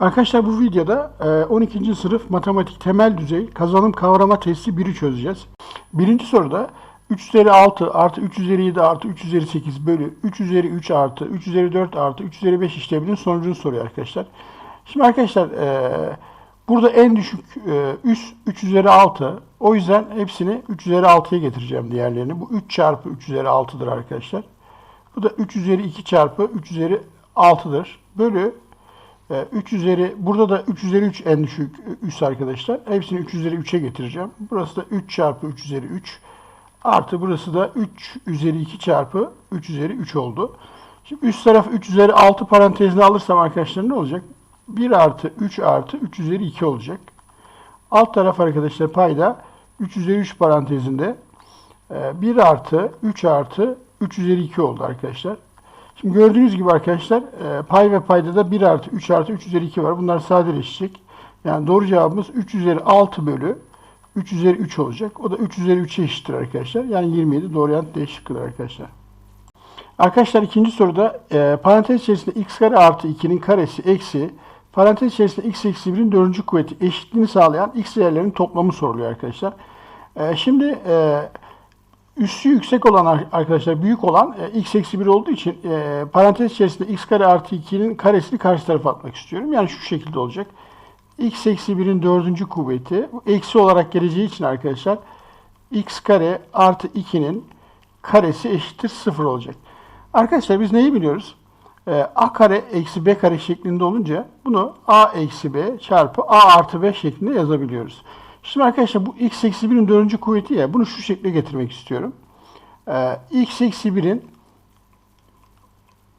Arkadaşlar bu videoda e, 12. sınıf matematik temel düzey kazanım kavrama testi 1'i çözeceğiz. Birinci soruda 3 üzeri 6 artı 3 üzeri 7 artı 3 üzeri 8 bölü 3 üzeri 3 artı 3 üzeri 4 artı 3 üzeri 5 işleminin sonucunu soruyor arkadaşlar. Şimdi arkadaşlar e, burada en düşük e, üst 3 üzeri 6. O yüzden hepsini 3 üzeri 6'ya getireceğim diğerlerini. Bu 3 çarpı 3 üzeri 6'dır arkadaşlar. Bu da 3 üzeri 2 çarpı 3 üzeri 6'dır. Bölü e, 3 üzeri, burada da 3 üzeri 3 en düşük üst arkadaşlar. Hepsini 3 üzeri 3'e getireceğim. Burası da 3 çarpı 3 üzeri 3. Artı burası da 3 üzeri 2 çarpı 3 üzeri 3 oldu. Şimdi üst taraf 3 üzeri 6 parantezine alırsam arkadaşlar ne olacak? 1 artı 3 artı 3 üzeri 2 olacak. Alt taraf arkadaşlar payda 3 üzeri 3 parantezinde 1 artı 3 artı 3 üzeri 2 oldu arkadaşlar. Şimdi gördüğünüz gibi arkadaşlar e, pay ve payda da 1 artı 3 artı 3 üzeri 2 var. Bunlar sadeleşecek. Yani doğru cevabımız 3 üzeri 6 bölü 3 üzeri 3 olacak. O da 3 üzeri 3'e eşittir arkadaşlar. Yani 27 doğru yanıt D arkadaşlar. Arkadaşlar ikinci soruda e, parantez içerisinde x kare artı 2'nin karesi eksi parantez içerisinde x eksi 1'in dördüncü kuvveti eşitliğini sağlayan x değerlerinin toplamı soruluyor arkadaşlar. E, şimdi e, üssü yüksek olan arkadaşlar büyük olan e, x eksi 1 olduğu için e, parantez içerisinde x kare artı 2'nin karesini karşı tarafa atmak istiyorum. Yani şu şekilde olacak. x eksi 1'in dördüncü kuvveti eksi olarak geleceği için arkadaşlar x kare artı 2'nin karesi eşittir 0 olacak. Arkadaşlar biz neyi biliyoruz? E, a kare eksi b kare şeklinde olunca bunu a eksi b çarpı a artı b şeklinde yazabiliyoruz. Şimdi arkadaşlar bu x eksi 1'in dördüncü kuvveti ya bunu şu şekle getirmek istiyorum. Ee, x eksi 1'in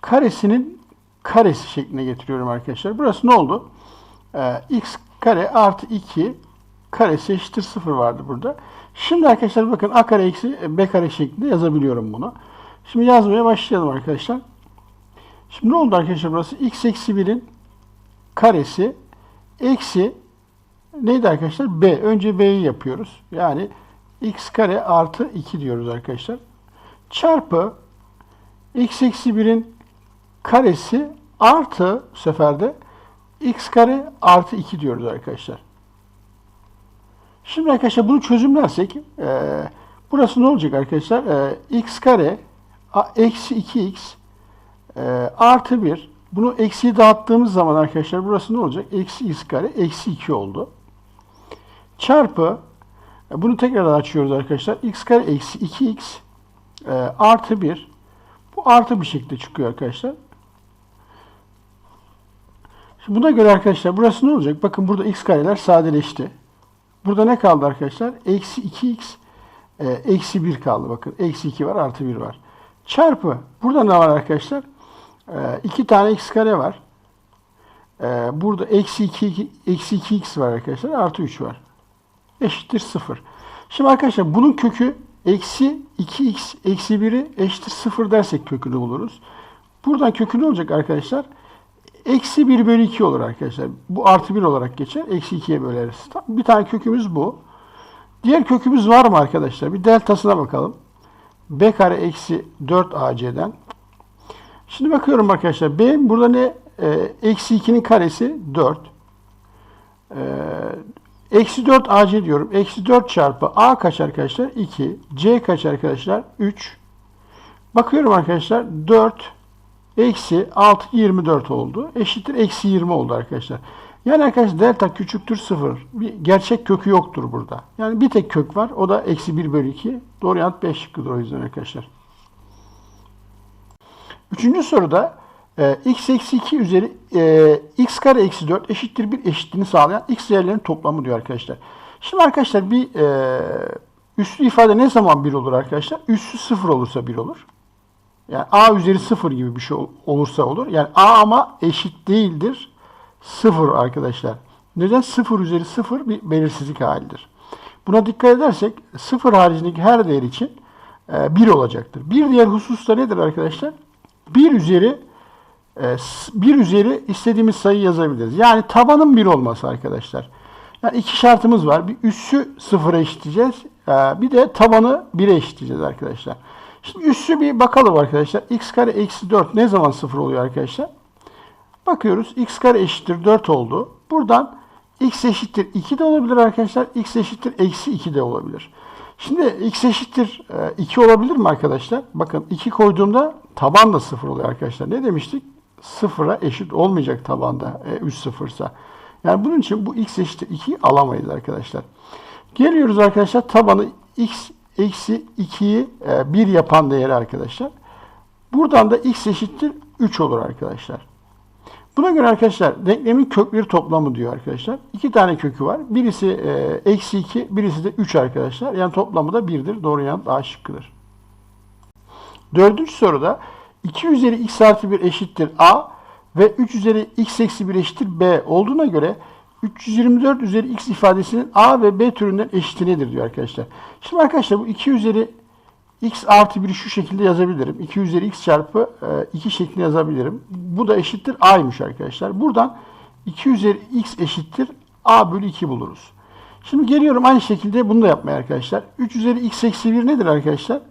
karesinin karesi şekline getiriyorum arkadaşlar. Burası ne oldu? Ee, x kare artı 2 karesi eşittir 0 vardı burada. Şimdi arkadaşlar bakın a kare eksi b kare şeklinde yazabiliyorum bunu. Şimdi yazmaya başlayalım arkadaşlar. Şimdi ne oldu arkadaşlar burası? x eksi 1'in karesi eksi neydi arkadaşlar? B. Önce B'yi yapıyoruz. Yani x kare artı 2 diyoruz arkadaşlar. Çarpı x eksi 1'in karesi artı bu sefer de x kare artı 2 diyoruz arkadaşlar. Şimdi arkadaşlar bunu çözümlersek e, burası ne olacak arkadaşlar? E, x kare eksi 2x e, artı 1 bunu eksiyi dağıttığımız zaman arkadaşlar burası ne olacak? Eksi x kare eksi 2 oldu çarpı e, bunu tekrar açıyoruz arkadaşlar. x kare eksi 2x e, artı 1 bu artı bir şekilde çıkıyor arkadaşlar. Şimdi buna göre arkadaşlar burası ne olacak? Bakın burada x kareler sadeleşti. Burada ne kaldı arkadaşlar? Eksi 2x e, eksi 1 kaldı. Bakın eksi 2 var artı 1 var. Çarpı burada ne var arkadaşlar? E, 2 tane x kare var. Burada eksi 2 eksi 2x var arkadaşlar. Artı 3 var eşittir 0. Şimdi arkadaşlar bunun kökü eksi 2x eksi 1'i eşittir 0 dersek kökünü buluruz. Buradan kökü ne olacak arkadaşlar? Eksi 1 bölü 2 olur arkadaşlar. Bu artı 1 olarak geçer. Eksi 2'ye böleriz. Bir tane kökümüz bu. Diğer kökümüz var mı arkadaşlar? Bir deltasına bakalım. b kare eksi 4 ac'den. Şimdi bakıyorum arkadaşlar. b burada ne? Ee, eksi 2'nin karesi 4. Ee, Eksi 4 AC diyorum. Eksi 4 çarpı A kaç arkadaşlar? 2. C kaç arkadaşlar? 3. Bakıyorum arkadaşlar. 4 eksi 6 24 oldu. Eşittir eksi 20 oldu arkadaşlar. Yani arkadaşlar delta küçüktür 0. Bir gerçek kökü yoktur burada. Yani bir tek kök var. O da eksi 1 bölü 2. Doğru yanıt 5 şıkkıdır o yüzden arkadaşlar. Üçüncü soruda e, x eksi 2 üzeri e, x kare eksi 4 eşittir bir eşitliğini sağlayan x değerlerinin toplamı diyor arkadaşlar. Şimdi arkadaşlar bir e, üslü ifade ne zaman 1 olur arkadaşlar? Üssü 0 olursa 1 olur. Yani a üzeri 0 gibi bir şey olursa olur. Yani a ama eşit değildir 0 arkadaşlar. Neden? 0 üzeri 0 bir belirsizlik halidir. Buna dikkat edersek 0 haricindeki her değer için e, 1 olacaktır. Bir diğer husus da nedir arkadaşlar? 1 üzeri 1 ee, üzeri istediğimiz sayı yazabiliriz. Yani tabanın 1 olması arkadaşlar. Yani iki şartımız var. Bir üssü 0'a eşitleyeceğiz. Ee, bir de tabanı 1'e eşitleyeceğiz arkadaşlar. Şimdi üssü bir bakalım arkadaşlar. x kare eksi 4 ne zaman 0 oluyor arkadaşlar? Bakıyoruz x kare eşittir 4 oldu. Buradan x eşittir 2 de olabilir arkadaşlar. x eşittir eksi 2 de olabilir. Şimdi x eşittir e, 2 olabilir mi arkadaşlar? Bakın 2 koyduğumda taban da 0 oluyor arkadaşlar. Ne demiştik? 0'a eşit olmayacak tabanda e, 3 sıfırsa. Yani bunun için bu x eşittir 2'yi alamayız arkadaşlar. Geliyoruz arkadaşlar tabanı x eksi 2'yi 1 yapan değeri arkadaşlar. Buradan da x eşittir 3 olur arkadaşlar. Buna göre arkadaşlar denklemin kökleri toplamı diyor arkadaşlar. İki tane kökü var. Birisi e, eksi 2, birisi de 3 arkadaşlar. Yani toplamı da 1'dir. Doğru yanıt A şıkkıdır. Dördüncü soruda 2 üzeri x artı 1 eşittir A ve 3 üzeri x eksi 1 eşittir B olduğuna göre 324 üzeri x ifadesinin A ve B türünden eşiti nedir diyor arkadaşlar. Şimdi arkadaşlar bu 2 üzeri x artı 1'i şu şekilde yazabilirim. 2 üzeri x çarpı 2 şeklinde yazabilirim. Bu da eşittir a'ymış arkadaşlar. Buradan 2 üzeri x eşittir a bölü 2 buluruz. Şimdi geliyorum aynı şekilde bunu da yapmaya arkadaşlar. 3 üzeri x eksi 1 nedir arkadaşlar?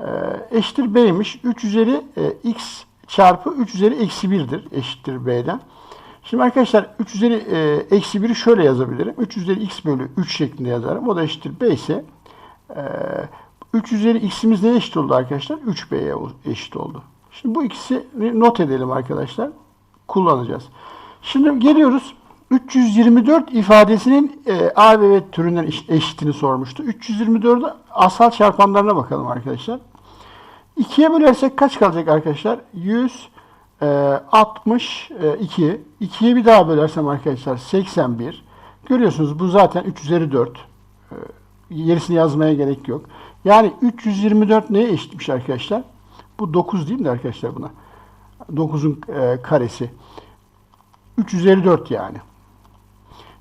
E, eşittir b'ymiş. 3 üzeri e, x çarpı 3 üzeri eksi 1'dir. Eşittir b'den. Şimdi arkadaşlar 3 üzeri e, eksi 1'i şöyle yazabilirim. 3 üzeri x bölü 3 şeklinde yazarım. O da eşittir b ise e, 3 üzeri x'imiz neye eşit oldu arkadaşlar? 3b'ye eşit oldu. Şimdi bu ikisi not edelim arkadaşlar. Kullanacağız. Şimdi geliyoruz. 324 ifadesinin e, A ve B türünden eşitini sormuştu. 324'ü asal çarpanlarına bakalım arkadaşlar. 2'ye bölersek kaç kalacak arkadaşlar? 162. 2'ye bir daha bölersem arkadaşlar 81. Görüyorsunuz bu zaten 3 üzeri 4. E, gerisini yazmaya gerek yok. Yani 324 neye eşitmiş arkadaşlar? Bu 9 değil mi arkadaşlar buna? 9'un e, karesi. 3 üzeri 4 yani.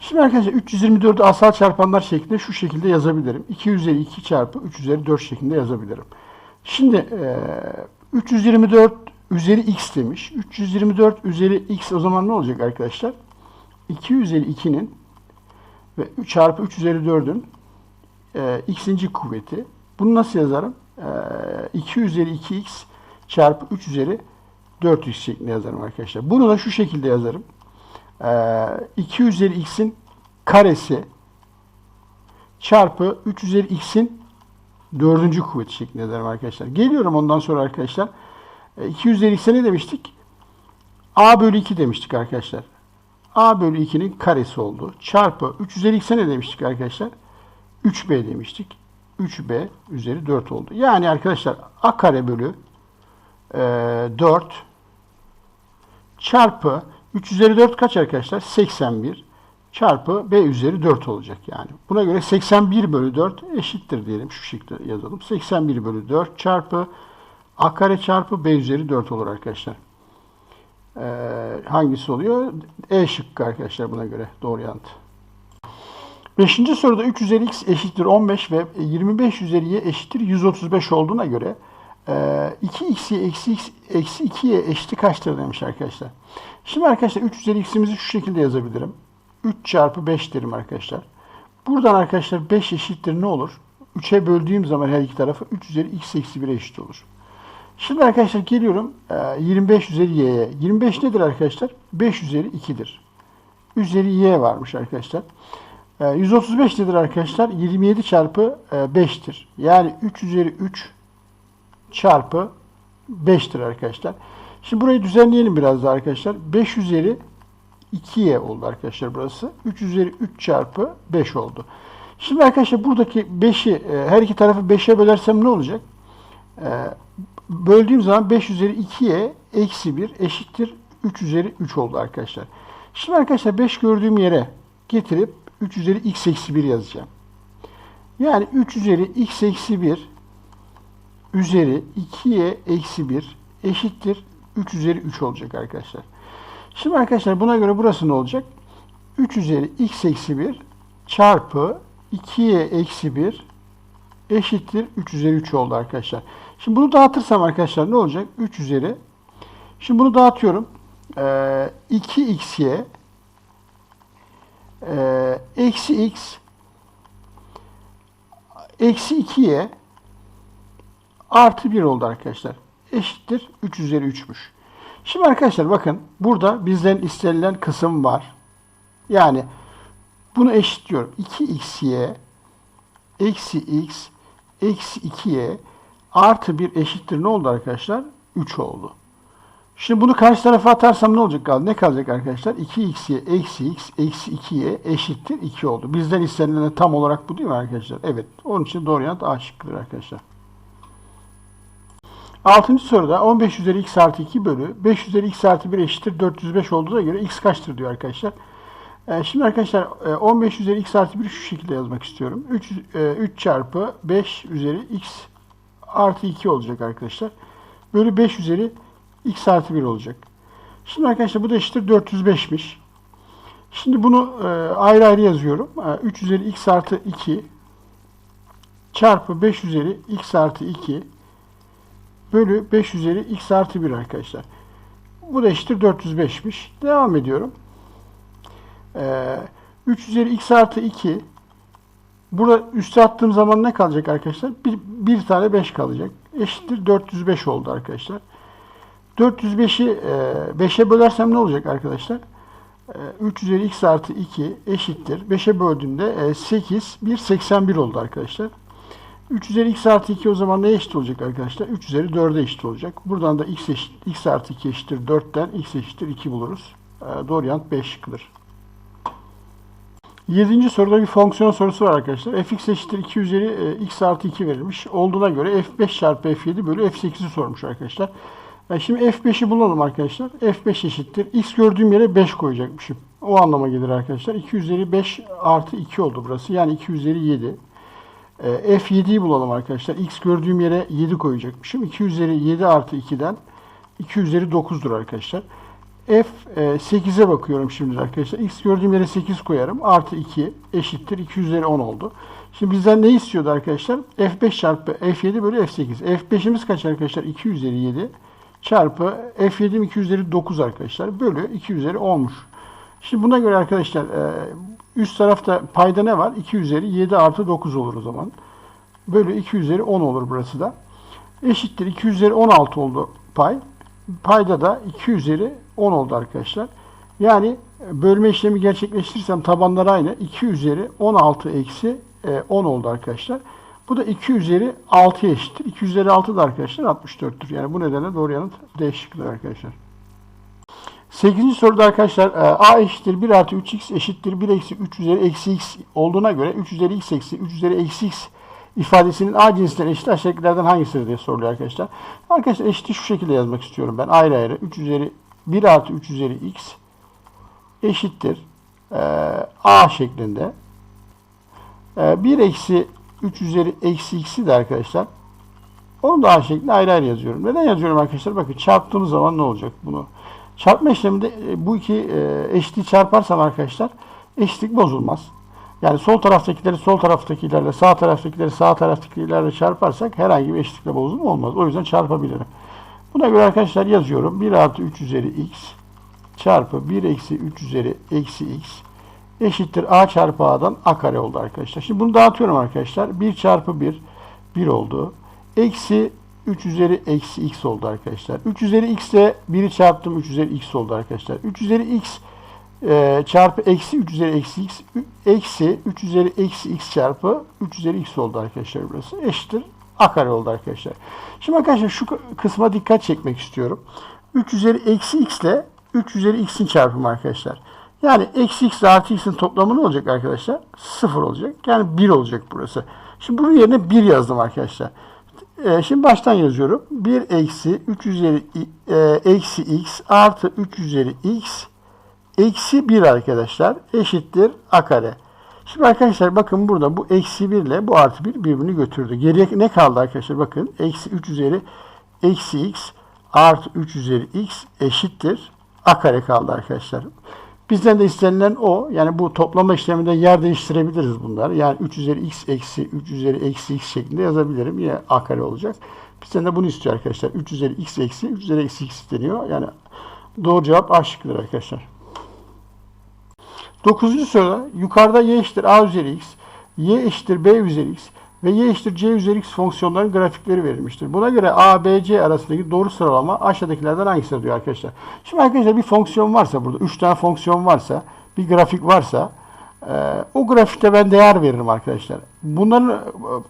Şimdi arkadaşlar 324'ü asal çarpanlar şeklinde şu şekilde yazabilirim. 2 üzeri 2 çarpı 3 üzeri 4 şeklinde yazabilirim. Şimdi e, 324 üzeri x demiş. 324 üzeri x o zaman ne olacak arkadaşlar? 2 üzeri 2'nin ve çarpı 3 üzeri 4'ün e, x'inci kuvveti bunu nasıl yazarım? Ee, 2 üzeri 2x çarpı 3 üzeri 4x şeklinde yazarım arkadaşlar. Bunu da şu şekilde yazarım. Ee, 2 üzeri x'in karesi çarpı 3 üzeri x'in dördüncü kuvveti şeklinde yazarım arkadaşlar. Geliyorum ondan sonra arkadaşlar. 2 ee, üzeri x'e ne demiştik? a bölü 2 demiştik arkadaşlar. a bölü 2'nin karesi oldu. Çarpı 3 üzeri x'e ne demiştik arkadaşlar? 3b demiştik. 3b üzeri 4 oldu. Yani arkadaşlar a kare bölü e, 4 çarpı 3 üzeri 4 kaç arkadaşlar? 81 çarpı b üzeri 4 olacak yani. Buna göre 81 bölü 4 eşittir diyelim. Şu şekilde yazalım. 81 bölü 4 çarpı a kare çarpı b üzeri 4 olur arkadaşlar. Ee, hangisi oluyor? E şıkkı arkadaşlar buna göre doğru yanıt. Beşinci soruda 3 üzeri x eşittir 15 ve 25 üzeri y eşittir 135 olduğuna göre 2x'ye e, eksi x eksi 2'ye eşiti kaçtır demiş arkadaşlar. Şimdi arkadaşlar 3 üzeri x'imizi şu şekilde yazabilirim. 3 çarpı 5 derim arkadaşlar. Buradan arkadaşlar 5 eşittir ne olur? 3'e böldüğüm zaman her iki tarafı 3 üzeri x eksi 1'e eşit olur. Şimdi arkadaşlar geliyorum 25 e, üzeri y'ye. 25 nedir arkadaşlar? 5 üzeri 2'dir. Üzeri y varmış arkadaşlar. 135 ee, nedir arkadaşlar? 27 çarpı 5'tir. E, yani 3 üzeri 3 çarpı 5'tir arkadaşlar. Şimdi burayı düzenleyelim biraz daha arkadaşlar. 5 üzeri 2'ye oldu arkadaşlar burası. 3 üzeri 3 çarpı 5 oldu. Şimdi arkadaşlar buradaki 5'i e, her iki tarafı 5'e bölersem ne olacak? E, böldüğüm zaman 5 üzeri 2'ye eksi 1 eşittir 3 üzeri 3 oldu arkadaşlar. Şimdi arkadaşlar 5 gördüğüm yere getirip 3 üzeri x eksi 1 yazacağım. Yani 3 üzeri x eksi 1 üzeri 2'ye eksi 1 eşittir 3 üzeri 3 olacak arkadaşlar. Şimdi arkadaşlar buna göre burası ne olacak? 3 üzeri x eksi 1 çarpı 2'ye eksi 1 eşittir 3 üzeri 3 oldu arkadaşlar. Şimdi bunu dağıtırsam arkadaşlar ne olacak? 3 üzeri. Şimdi bunu dağıtıyorum. Ee, 2xy e, eksi x eksi 2'ye artı 1 oldu arkadaşlar. Eşittir 3 üzeri 3'müş. Şimdi arkadaşlar bakın burada bizden istenilen kısım var. Yani bunu eşitliyorum. 2xy eksi x eksi 2y artı 1 eşittir ne oldu arkadaşlar? 3 oldu. Şimdi bunu karşı tarafa atarsam ne olacak? Ne kalacak arkadaşlar? 2xy eksi x eksi 2y eşittir 2 oldu. Bizden istenilen tam olarak bu değil mi arkadaşlar? Evet. Onun için doğru yanıt A şıkkıdır arkadaşlar. Altıncı soruda 15 üzeri x artı 2 bölü 5 üzeri x artı 1 eşittir 405 olduğuna göre x kaçtır diyor arkadaşlar. Ee, şimdi arkadaşlar e, 15 üzeri x artı 1 şu şekilde yazmak istiyorum. 3, e, 3 çarpı 5 üzeri x artı 2 olacak arkadaşlar. Bölü 5 üzeri x artı 1 olacak. Şimdi arkadaşlar bu da eşittir 405'miş. Şimdi bunu e, ayrı ayrı yazıyorum. E, 3 üzeri x artı 2 çarpı 5 üzeri x artı 2 bölü 5 üzeri x artı 1 arkadaşlar. Bu da eşittir 405'miş. Devam ediyorum. Ee, 3 üzeri x artı 2 burada üste attığım zaman ne kalacak arkadaşlar? Bir, bir tane 5 kalacak. Eşittir 405 oldu arkadaşlar. 405'i e, 5'e bölersem ne olacak arkadaşlar? E, 3 üzeri x artı 2 eşittir. 5'e böldüğümde e, 8, 1, 81 oldu arkadaşlar. 3 üzeri x artı 2 o zaman neye eşit olacak arkadaşlar? 3 üzeri 4'e eşit olacak. Buradan da x, eşit, x artı 2 eşittir 4'ten x eşittir 2 buluruz. E, doğru yanıt 5 şıkkıdır. Yedinci soruda bir fonksiyon sorusu var arkadaşlar. fx eşittir 2 üzeri e, x artı 2 verilmiş. Olduğuna göre f5 çarpı f7 bölü f8'i sormuş arkadaşlar. E, şimdi f5'i bulalım arkadaşlar. f5 eşittir. x gördüğüm yere 5 koyacakmışım. O anlama gelir arkadaşlar. 2 üzeri 5 artı 2 oldu burası. Yani 2 üzeri 7. E, f7'yi bulalım arkadaşlar. x gördüğüm yere 7 koyacakmışım. 2 üzeri 7 artı 2'den 2 üzeri 9'dur arkadaşlar. F8'e bakıyorum şimdi arkadaşlar. X gördüğüm yere 8 koyarım. Artı 2 eşittir. 2 üzeri 10 oldu. Şimdi bizden ne istiyordu arkadaşlar? F5 çarpı F7 bölü F8. F5'imiz kaç arkadaşlar? 2 üzeri 7 çarpı F7'im 2 üzeri 9 arkadaşlar. Bölü 2 üzeri 10'muş. Şimdi buna göre arkadaşlar e, üst tarafta payda ne var? 2 üzeri 7 artı 9 olur o zaman. Bölü 2 üzeri 10 olur burası da. Eşittir 2 üzeri 16 oldu pay. Payda da 2 üzeri 10 oldu arkadaşlar. Yani bölme işlemi gerçekleştirirsem tabanlar aynı. 2 üzeri 16 eksi 10 oldu arkadaşlar. Bu da 2 üzeri 6'ya eşittir. 2 üzeri 6 da arkadaşlar 64'tür. Yani bu nedenle doğru yanıt D şıkkıdır arkadaşlar. 8. soruda arkadaşlar a eşittir 1 artı 3x eşittir 1 eksi 3 üzeri eksi x olduğuna göre 3 üzeri x eksi 3 üzeri eksi x ifadesinin A cinsinden eşit aşağıdakilerden hangisidir diye soruluyor arkadaşlar. Arkadaşlar eşiti şu şekilde yazmak istiyorum ben ayrı ayrı. 3 üzeri 1 artı 3 üzeri x eşittir e, A şeklinde. E, 1 eksi 3 üzeri eksi x'i de arkadaşlar onu da A şeklinde ayrı ayrı yazıyorum. Neden yazıyorum arkadaşlar? Bakın çarptığımız zaman ne olacak bunu? Çarpma işleminde e, bu iki e, eşitliği çarparsam arkadaşlar eşitlik bozulmaz. Yani sol taraftakileri sol taraftakilerle, sağ taraftakileri sağ taraftakilerle çarparsak herhangi bir eşitlikle bozulma olmaz. O yüzden çarpabilirim. Buna göre arkadaşlar yazıyorum. 1 artı 3 üzeri x çarpı 1 eksi 3 üzeri eksi x eşittir a çarpı a'dan a kare oldu arkadaşlar. Şimdi bunu dağıtıyorum arkadaşlar. 1 çarpı 1 1 oldu. Eksi 3 üzeri eksi x oldu arkadaşlar. 3 üzeri x ile 1'i çarptım 3 üzeri x oldu arkadaşlar. 3 üzeri x e, çarpı eksi 3 üzeri eksi x eksi 3 üzeri eksi x çarpı 3 üzeri x oldu arkadaşlar burası. Eşittir a kare oldu arkadaşlar. Şimdi arkadaşlar şu kısma dikkat çekmek istiyorum. 3 üzeri eksi x ile 3 üzeri x'in çarpımı arkadaşlar. Yani eksi x artı x'in toplamı ne olacak arkadaşlar? 0 olacak. Yani 1 olacak burası. Şimdi bunun yerine 1 yazdım arkadaşlar. Ee, şimdi baştan yazıyorum. 1 eksi 3 üzeri e, eksi x artı 3 üzeri x eksi 1 arkadaşlar eşittir a kare. Şimdi arkadaşlar bakın burada bu eksi 1 ile bu artı 1 birbirini götürdü. Geriye ne kaldı arkadaşlar? Bakın eksi 3 üzeri eksi x artı 3 üzeri x eşittir a kare kaldı arkadaşlar. Bizden de istenilen o. Yani bu toplama işleminde yer değiştirebiliriz bunları. Yani 3 üzeri x eksi 3 üzeri eksi x şeklinde yazabilirim. Yine a kare olacak. Bizden de bunu istiyor arkadaşlar. 3 üzeri x eksi 3 üzeri eksi x deniyor. Yani doğru cevap A şıkkıdır arkadaşlar. Dokuzuncu soruda yukarıda y eşittir a üzeri x, y eşittir b üzeri x ve y eşittir c üzeri x fonksiyonların grafikleri verilmiştir. Buna göre a, b, c arasındaki doğru sıralama aşağıdakilerden hangisidir diyor arkadaşlar. Şimdi arkadaşlar bir fonksiyon varsa burada 3 tane fonksiyon varsa bir grafik varsa e, o grafikte ben değer veririm arkadaşlar. Bunların e,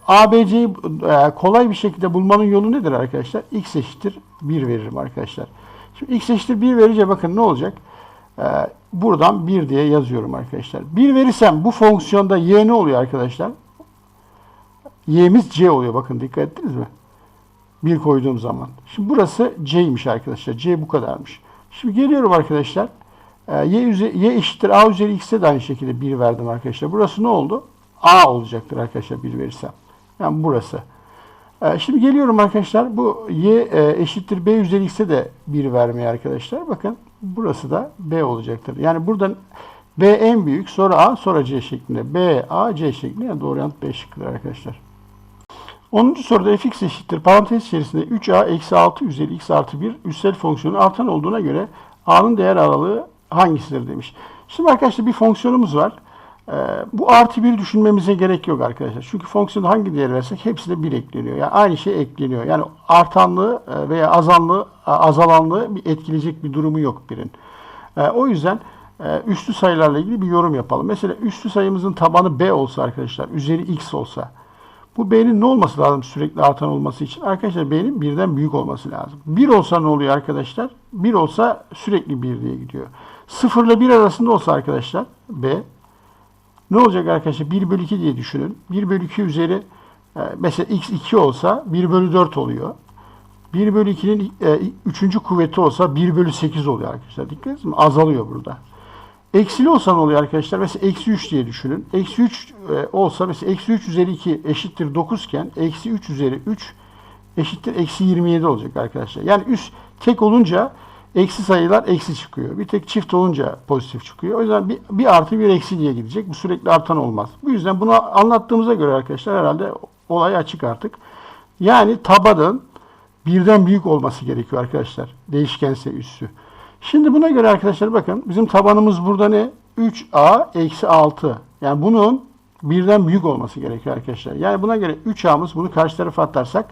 a, b, c'yi e, kolay bir şekilde bulmanın yolu nedir arkadaşlar? x eşittir 1 veririm arkadaşlar. Şimdi x eşittir 1 verince bakın ne olacak? Ee, buradan 1 diye yazıyorum arkadaşlar. 1 verirsem bu fonksiyonda y ne oluyor arkadaşlar? Y'miz c oluyor. Bakın dikkat ettiniz mi? 1 koyduğum zaman. Şimdi burası c'ymiş arkadaşlar. c bu kadarmış. Şimdi geliyorum arkadaşlar. Ee, y, üzeri, y eşittir a üzeri x'e de aynı şekilde 1 verdim arkadaşlar. Burası ne oldu? a olacaktır arkadaşlar 1 verirsem. Yani burası. Ee, Şimdi geliyorum arkadaşlar. Bu y e, eşittir b üzeri x'e de 1 vermeye arkadaşlar. Bakın burası da b olacaktır. Yani buradan b en büyük sonra a sonra c şeklinde. b a c şeklinde yani doğru yanıt b şıkkıdır arkadaşlar. 10. soruda fx eşittir parantez içerisinde 3a eksi 6 üzeri x artı 1 üstel fonksiyonu artan olduğuna göre a'nın değer aralığı hangisidir demiş. Şimdi arkadaşlar bir fonksiyonumuz var. Ee, bu artı 1 düşünmemize gerek yok arkadaşlar. Çünkü fonksiyonu hangi değer versek hepsine 1 ekleniyor. Yani aynı şey ekleniyor. Yani artanlığı e, veya azanlığı, e, azalanlığı bir etkileyecek bir durumu yok birin. E, O yüzden e, üstü sayılarla ilgili bir yorum yapalım. Mesela üstü sayımızın tabanı b olsa arkadaşlar, üzeri x olsa bu b'nin ne olması lazım sürekli artan olması için? Arkadaşlar b'nin birden büyük olması lazım. 1 olsa ne oluyor arkadaşlar? 1 olsa sürekli 1 diye gidiyor. 0 ile 1 arasında olsa arkadaşlar b ne olacak arkadaşlar? 1 bölü 2 diye düşünün. 1 bölü 2 üzeri e, mesela x 2 olsa 1 bölü 4 oluyor. 1 bölü 2'nin 3. kuvveti olsa 1 bölü 8 oluyor arkadaşlar. Dikkat mi? Azalıyor burada. Eksili olsa ne oluyor arkadaşlar? Mesela eksi 3 diye düşünün. Eksi 3 e, olsa mesela eksi 3 üzeri 2 eşittir 9 iken eksi 3 üzeri 3 eşittir eksi 27 olacak arkadaşlar. Yani üst tek olunca eksi sayılar eksi çıkıyor. Bir tek çift olunca pozitif çıkıyor. O yüzden bir, bir artı bir eksi diye gidecek. Bu sürekli artan olmaz. Bu yüzden bunu anlattığımıza göre arkadaşlar herhalde olay açık artık. Yani tabanın birden büyük olması gerekiyor arkadaşlar. Değişkense üssü. Şimdi buna göre arkadaşlar bakın bizim tabanımız burada ne? 3a eksi 6. Yani bunun birden büyük olması gerekiyor arkadaşlar. Yani buna göre 3a'mız bunu karşı tarafa atarsak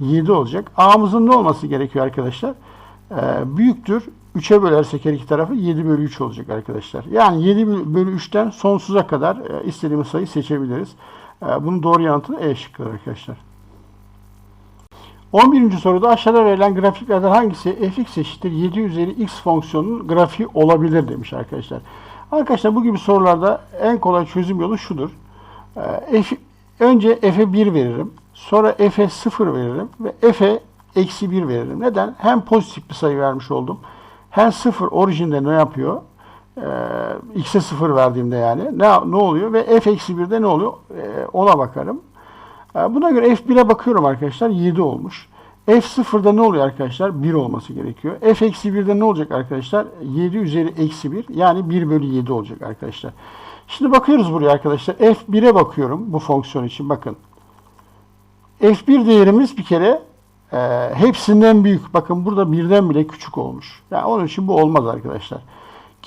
7 olacak. a'mızın ne olması gerekiyor arkadaşlar? Ee, büyüktür. 3'e bölersek her iki tarafı 7 bölü 3 olacak arkadaşlar. Yani 7 bölü 3'ten sonsuza kadar e, istediğimiz sayı seçebiliriz. E, bunun doğru yanıtı E şıkkıdır arkadaşlar. 11. soruda aşağıda verilen grafiklerden hangisi fx eşittir 7 üzeri x fonksiyonunun grafiği olabilir demiş arkadaşlar. Arkadaşlar bu gibi sorularda en kolay çözüm yolu şudur. Ee, F, önce f'e 1 veririm. Sonra f'e 0 veririm. Ve f'e eksi 1 veririm. Neden? Hem pozitif bir sayı vermiş oldum. Hem 0 orijinde ne yapıyor? Ee, x'e 0 verdiğimde yani. Ne, ne oluyor? Ve f eksi 1'de ne oluyor? Ee, ona bakarım. Ee, Buna göre F1'e bakıyorum arkadaşlar 7 olmuş. F0'da ne oluyor arkadaşlar? 1 olması gerekiyor. F eksi 1'de ne olacak arkadaşlar? 7 üzeri eksi 1 yani 1 bölü 7 olacak arkadaşlar. Şimdi bakıyoruz buraya arkadaşlar. F1'e bakıyorum bu fonksiyon için bakın. F1 değerimiz bir kere e, hepsinden büyük. Bakın burada birden bile küçük olmuş. Yani onun için bu olmaz arkadaşlar.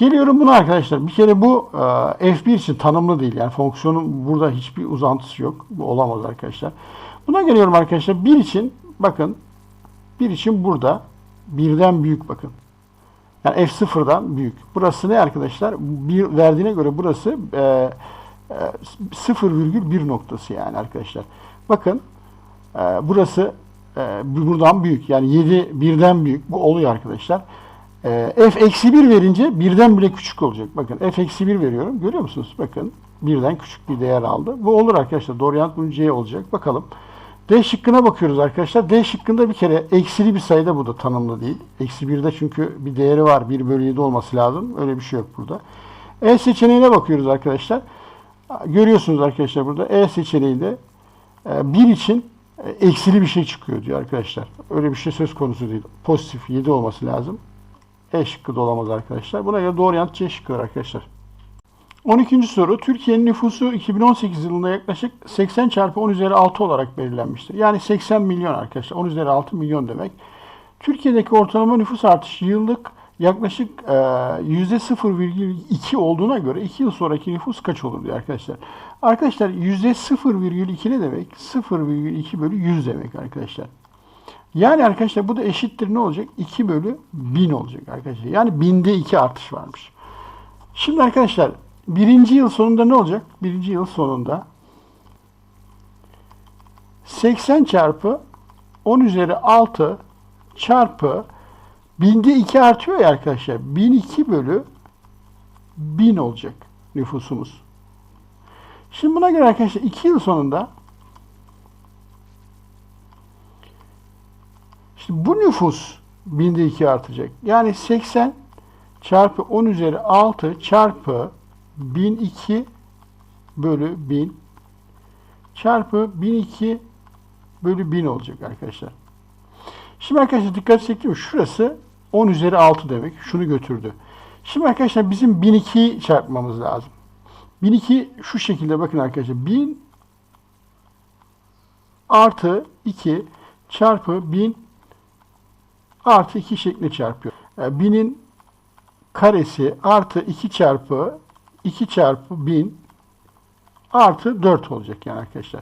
Geliyorum buna arkadaşlar. Bir kere bu e, F1 için tanımlı değil. Yani fonksiyonun burada hiçbir uzantısı yok. Bu olamaz arkadaşlar. Buna geliyorum arkadaşlar. 1 için bakın 1 için burada birden büyük bakın. Yani F0'dan büyük. Burası ne arkadaşlar? Bir verdiğine göre burası e, e, 0,1 noktası yani arkadaşlar. Bakın e, burası e, buradan büyük. Yani 7 birden büyük. Bu oluyor arkadaşlar. E, f eksi 1 verince birden bile küçük olacak. Bakın f eksi 1 veriyorum. Görüyor musunuz? Bakın birden küçük bir değer aldı. Bu olur arkadaşlar. Doğru yanıt bunun C olacak. Bakalım. D şıkkına bakıyoruz arkadaşlar. D şıkkında bir kere eksili bir sayıda bu da tanımlı değil. Eksi 1'de çünkü bir değeri var. 1 bölü 7 olması lazım. Öyle bir şey yok burada. E seçeneğine bakıyoruz arkadaşlar. Görüyorsunuz arkadaşlar burada E seçeneğinde 1 için e, eksili bir şey çıkıyor diyor arkadaşlar. Öyle bir şey söz konusu değil. Pozitif 7 olması lazım. E şıkkı da arkadaşlar. Buna göre doğru yanıt C şıkkıdır arkadaşlar. 12. soru. Türkiye'nin nüfusu 2018 yılında yaklaşık 80 çarpı 10 üzeri 6 olarak belirlenmiştir. Yani 80 milyon arkadaşlar. 10 üzeri 6 milyon demek. Türkiye'deki ortalama nüfus artışı yıllık yaklaşık e, yüzde 0,2 olduğuna göre 2 yıl sonraki nüfus kaç olur diyor arkadaşlar. Arkadaşlar yüzde 0,2 ne demek? 0,2 bölü 100 demek arkadaşlar. Yani arkadaşlar bu da eşittir ne olacak? 2 bölü 1000 olacak arkadaşlar. Yani binde 2 artış varmış. Şimdi arkadaşlar birinci yıl sonunda ne olacak? Birinci yıl sonunda 80 çarpı 10 üzeri 6 çarpı binde 2 artıyor ya arkadaşlar. 1002 bölü 1000 olacak nüfusumuz. Şimdi buna göre arkadaşlar 2 yıl sonunda işte bu nüfus binde 2 artacak. Yani 80 çarpı 10 üzeri 6 çarpı 1002 bölü 1000 çarpı 1002 bölü 1000 olacak arkadaşlar. Şimdi arkadaşlar dikkat çektim. Şurası 10 üzeri 6 demek. Şunu götürdü. Şimdi arkadaşlar bizim 1002 çarpmamız lazım. 1002 şu şekilde bakın arkadaşlar. 1000 artı 2 çarpı 1000 artı 2 şeklinde çarpıyor. Yani 1000'in karesi artı 2 çarpı 2 çarpı 1000 artı 4 olacak yani arkadaşlar.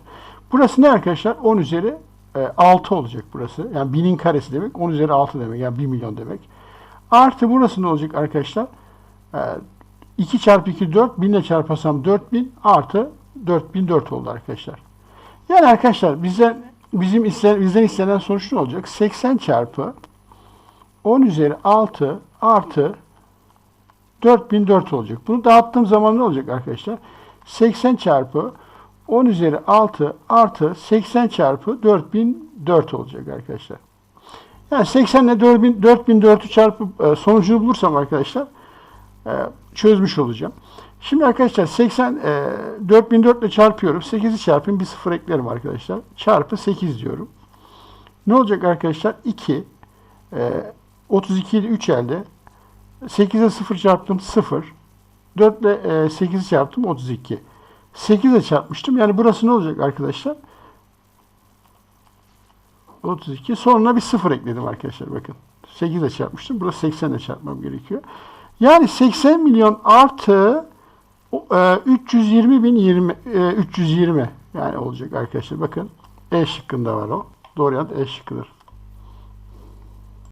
Burası ne arkadaşlar? 10 üzeri e, 6 olacak burası. Yani 1000'in karesi demek. 10 üzeri 6 demek. Yani 1 milyon demek. Artı burası ne olacak arkadaşlar? E, 2 çarpı 2 4. 1000 ile çarparsam 4000 artı 4004 oldu arkadaşlar. Yani arkadaşlar bizden bizim isten, bizden istenen sonuç ne olacak? 80 çarpı 10 üzeri 6 artı 4004 olacak. Bunu dağıttığım zaman ne olacak arkadaşlar? 80 çarpı 10 üzeri 6 artı 80 çarpı 4004 olacak arkadaşlar. Yani 80 ile 4000, 4004'ü çarpıp sonucunu bulursam arkadaşlar e, çözmüş olacağım. Şimdi arkadaşlar 80 e, 4004 ile çarpıyorum. 8'i çarpayım bir sıfır eklerim arkadaşlar. Çarpı 8 diyorum. Ne olacak arkadaşlar? 2 e, 32 ile 3 elde 8'e 0 çarptım 0. 4 ile e, 8'i çarptım 32. 8 ile çarpmıştım. Yani burası ne olacak arkadaşlar? 32. Sonra bir 0 ekledim arkadaşlar bakın. 8 ile çarpmıştım. Burası 80 ile çarpmam gerekiyor. Yani 80 milyon artı e, 320 bin 20, e, 320 yani olacak arkadaşlar. Bakın E şıkkında var o. Doğru yanıt E şıkkıdır.